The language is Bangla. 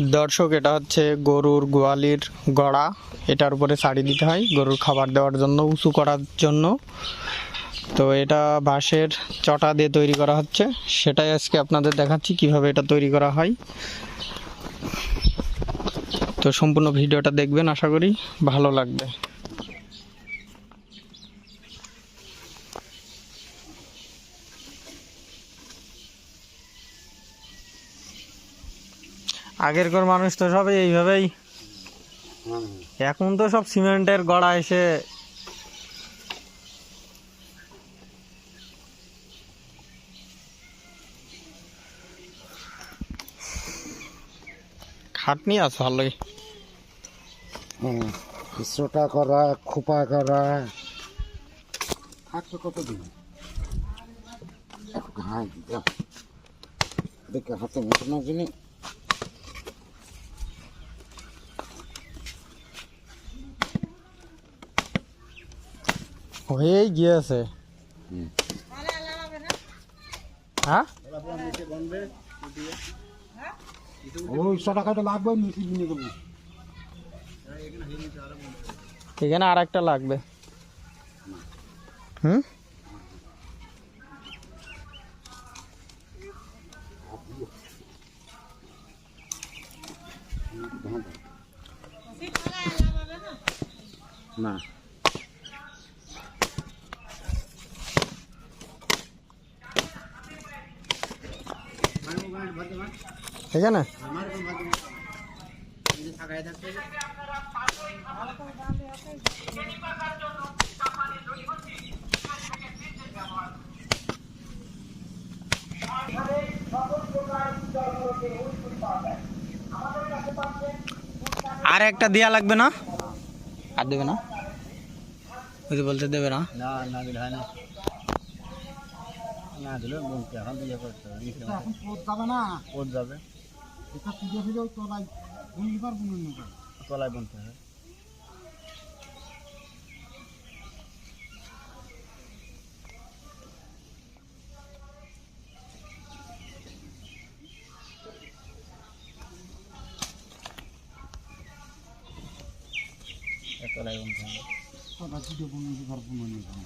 দর্শক, এটা হচ্ছে গরুর গোয়ালির গড়া। এটার উপরে শাড়ি দিতে হয়, গরুর খাবার দেওয়ার জন্য, উঁচু করার জন্য। তো এটা বাঁশের চটা দিয়ে তৈরি করা হচ্ছে। সেটাই আজকে আপনাদের দেখাচ্ছি, কীভাবে এটা তৈরি করা হয়। তো সম্পূর্ণ ভিডিওটা দেখবেন, আশা করি ভালো লাগবে। আগেরকার মানুষ তো সবাই এইভাবেই। এখন তো সব সিমেন্টের গড়া এসে খাটনি আছে ভালোই হ্যাঁ ইসরোটা করা, খোপা করা। থাকবে কতদিন হ্যাঁ দেখে। হাতে মেটানো জিনিস হয়েই গিয়েছে হুম। হ্যাঁ ওই ছ টাকাটা লাগবে মিটি কিনে দেবো এখানে আর একটা লাগবে হুম না এখানে আর একটা দেয়া লাগবে না আর দেবে না ওই যে বলতে দেবে না না না দিলে হয় না না দিলে বলতে এখন দিয়ে করতে হবে এখন পথ যাবে না? কোদ যাবে। এটা পুজো ফিরে তোলাই বুনলি পার বুনলি পার তলায় বুনতে হবে। তলায় বুনতে হবে। তোলা পুজো পার বুনলি পার